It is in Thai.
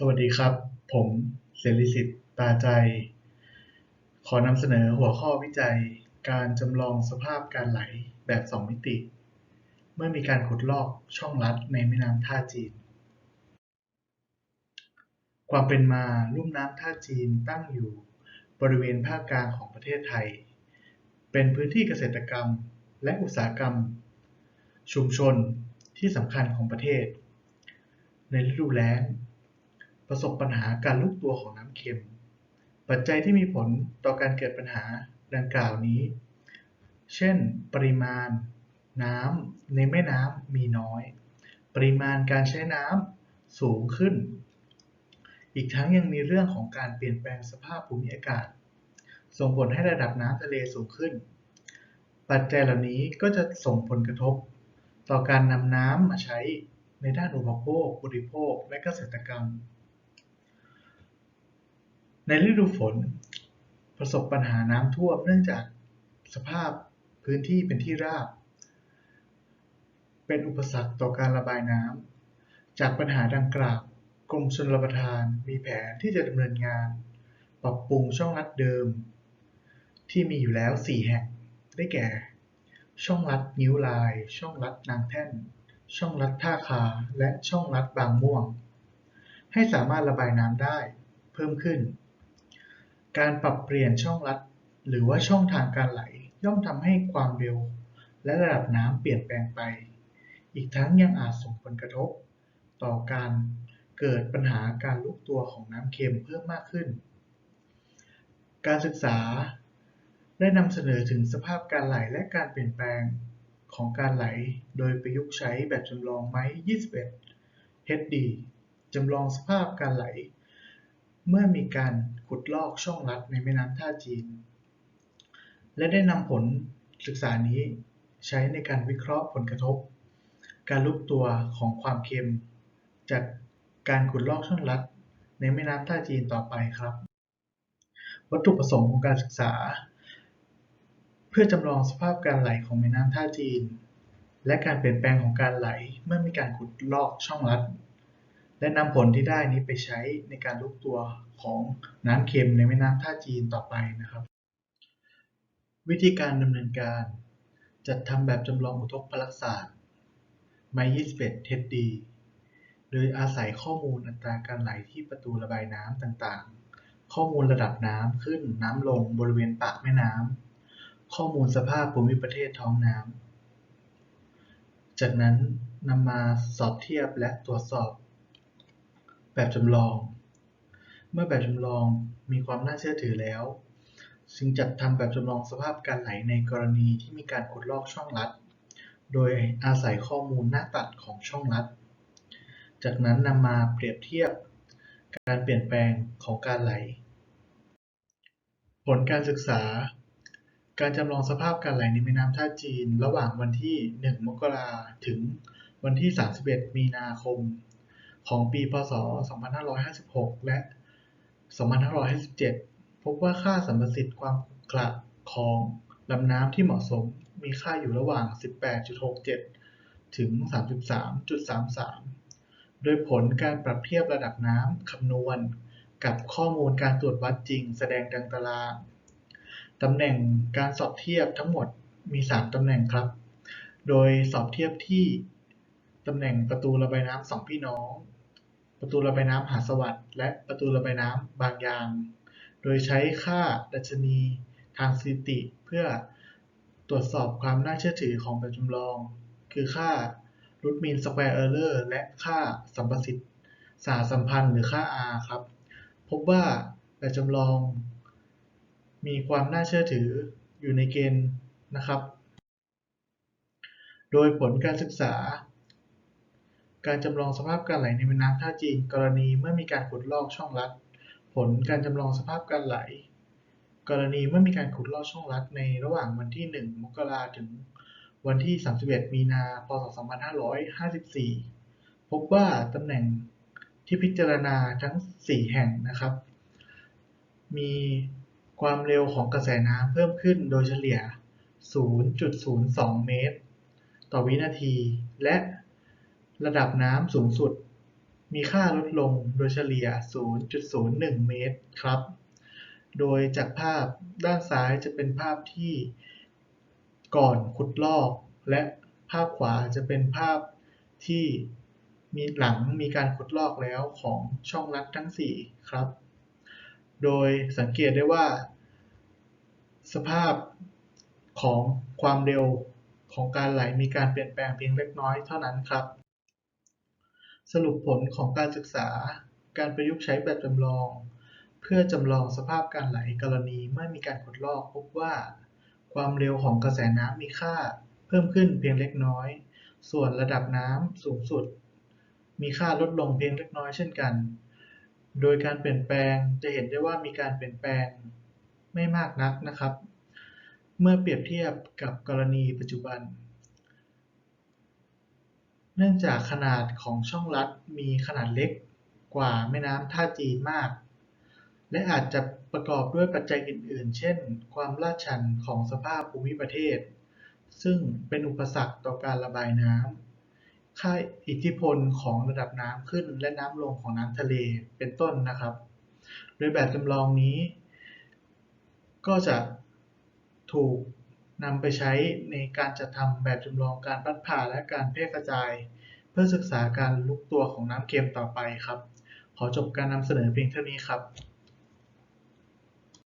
สวัสดีครับ ผมเสรีสิทธิ์ตาใจ ขอนำเสนอหัวข้อวิจัย การจำลองสภาพการไหลแบบสองมิติ เมื่อมีการขุดลอกช่องลัดในแม่น้ำท่าจีน ความเป็นมาลุ่มน้ำท่าจีนตั้งอยู่บริเวณภาคกลางของประเทศไทย เป็นพื้นที่เกษตรกรรมและอุตสาหกรรม ชุมชนที่สำคัญของประเทศ ในฤดูแล้ง ประสบปัญหาการลุกตัวของน้ำเค็ม ปัจจัยที่มีผลต่อการเกิดปัญหาดังกล่าวนี้ เช่น ปริมาณ น้ำในแม่น้ำมีน้อย ปริมาณการใช้น้ำสูงขึ้น อีกทั้งยังมีเรื่องของการเปลี่ยนแปลงสภาพภูมิอากาศ ส่งผลให้ระดับน้ำทะเลสูงขึ้น ปัจจัยเหล่านี้ก็จะส่งผลกระทบ ต่อการนำน้ำมาใช้ในด้านอุปโภค บริโภค และเกษตรกรรม ในฤดูฝน ประสบปัญหาน้ำท่วมเนื่องจากสภาพพื้นที่เป็นที่ราบ เป็นอุปสรรคต่อการระบายน้ำจากปัญหาดังกล่าวกรมชลประทานมีแผนที่จะดำเนินงาน ปรับปรุงช่องลัดเดิม ที่มีอยู่แล้ว 4 แห่ง ได้แก่ ช่องลัดนิ้วลาย ช่องลัดนางแท่น ช่องลัดท่าคา และช่องลัดบางม่วง ให้สามารถระบายน้ำได้ เพิ่มขึ้น การปรับเปลี่ยนช่องลัดหรือว่าช่องทางการไหลย่อมทำให้ความเร็วและระดับน้ำเปลี่ยนแปลงไป อีกทั้งยังอาจส่งผลกระทบ ต่อการเกิดปัญหาการลุกตัวของน้ำเค็มเพิ่มมากขึ้น การศึกษาได้นำเสนอถึงสภาพการไหลและการเปลี่ยนแปลงของการไหล โดยประยุกต์ใช้แบบจำลองไม้ 21 HD จำลองสภาพการไหล เมื่อมีการขุดลอกช่องลัดในแม่น้ำท่าจีน และได้นำผลศึกษานี้ใช้ในการวิเคราะห์ผลกระทบ การลุกตัวของความเค็ม จากการขุดลอกช่องลัดในแม่น้ำท่าจีนต่อไปครับ วัตถุประสงค์ของการศึกษา เพื่อจำลองสภาพการไหลของแม่น้ำท่าจีน และการเปลี่ยนแปลงของการไหลเมื่อมีการขุดลอกช่องลัด และนำผลที่ได้นี้ไปใช้ในการลุกตัวของน้ำเค็มในแม่น้ำท่าจีนต่อไปนะครับ วิธีการดำเนินการจัดทำแบบจำลองอุทกพลักษาสตร์ไม้21 HD โดยอาศัยข้อมูลอัตราการไหลที่ประตูระบายน้ำต่างๆ ข้อมูลระดับน้ำขึ้นน้ำลงบริเวณปากแม่น้ำ ข้อมูลสภาพภูมิประเทศท้องน้ำ จากนั้นนำมาสอบเทียบและตรวจสอบ แบบจำลอง เมื่อแบบจำลองมีความน่าเชื่อถือแล้ว จึงจัดทำแบบจำลองสภาพการไหลในกรณีที่มีการขุดลอกช่องลัด โดยอาศัยข้อมูลหน้าตัดของช่องลัด จากนั้นนำมาเปรียบเทียบการเปลี่ยนแปลงของการไหล ผลการศึกษา การจำลองสภาพการไหลในแม่น้ำท่าจีน ระหว่างวันที่ 1 มกราถึงวันที่ 31 มีนาคม ของปีพ.ศ.2556 และ 2557 พบว่าค่าสัมประสิทธิ์ความขรุขระของลำน้ำที่เหมาะสมมีค่าอยู่ระหว่าง 18.67 ถึง 33.33 โดยผลการปรับเทียบระดับน้ำคำนวณ กับข้อมูลการตรวจวัดจริงแสดงดังตารางตำแหน่งการสอบเทียบทั้งหมดมี 3 ตำแหน่งครับ โดยสอบเทียบที่ ตำแหน่งประตูระบายน้ำสองพี่น้อง ประตูระบายน้ำหาดสวัสดิ์และประตูระบายน้ำบางยาง โดยใช้ค่าดัชนีทางสถิติ เพื่อตรวจสอบความน่าเชื่อถือของแบบจำลอง คือค่ารูทมีนสแควร์เออร์เลอร์และค่าสัมประสิทธิ์สหสัมพันธ์หรือค่า R ครับ พบว่าแบบจำลอง มีความน่าเชื่อถืออยู่ในเกณฑ์นะครับ โดยผลการศึกษา การจำลองสภาพการไหลในแม่น้ำท่าจีน กรณีเมื่อมีการขุดลอกช่องลัด ผลการจำลองสภาพการไหล กรณีเมื่อมีการขุดลอกช่องลัดในระหว่างวันที่ 1 มกราถึงวันที่ 31 มีนา พ.ศ.2554 พบว่าตำแหน่งที่พิจารณาทั้ง 4 แห่งนะครับ มีความเร็วของกระแสน้ำเพิ่มขึ้นโดยเฉลี่ย 0.02 เมตร ต่อวินาที และ ระดับน้ำสูงสุดมีค่าลดลงโดยเฉลี่ย 0.01 เมตรครับ โดยจากภาพด้านซ้ายจะเป็นภาพที่ก่อนขุดลอก และภาพขวาจะเป็นภาพที่มีหลังมีการขุดลอกแล้วของช่องลัดทั้ง 4 ครับ โดยสังเกตได้ว่า สภาพของความเร็วของการไหลมีการเปลี่ยนแปลงเพียงเล็กน้อยเท่านั้นครับ สรุปผลของการศึกษาการประยุกต์ใช้แบบจำลอง เพื่อจำลองสภาพการไหลกรณีเมื่อมีการขุดลอกพบว่า ความเร็วของกระแสน้ำมีค่า เพิ่มขึ้นเพียงเล็กน้อย ส่วนระดับน้ำสูงสุด มีค่าลดลงเพียงเล็กน้อยเช่นกัน โดยการเปลี่ยนแปลงจะเห็นได้ว่ามีการเปลี่ยนแปลงไม่มากนักนะครับ เมื่อเปรียบเทียบกับกรณีปัจจุบัน เนื่องจากขนาดของช่องลัดมีขนาดเล็กกว่าแม่น้ำท่าจีนมาก และอาจจะประกอบด้วยปัจจัยอื่น ๆ เช่น ความลาดชันของสภาพภูมิประเทศ ซึ่งเป็นอุปสรรคต่อการระบายน้ำ ค่าอิทธิพลของระดับน้ำขึ้นและน้ำลงของน้ำทะเล เป็นต้นนะครับ โดยแบบจำลองนี้ ก็จะถูก นำไปใช้ในการจัดทำแบบจำลองการพัดผ่าและการแพร่กระจาย เพื่อศึกษาการลุกตัวของน้ำเค็มต่อไปครับ ขอจบการนำเสนอเพียงเท่านี้ครับ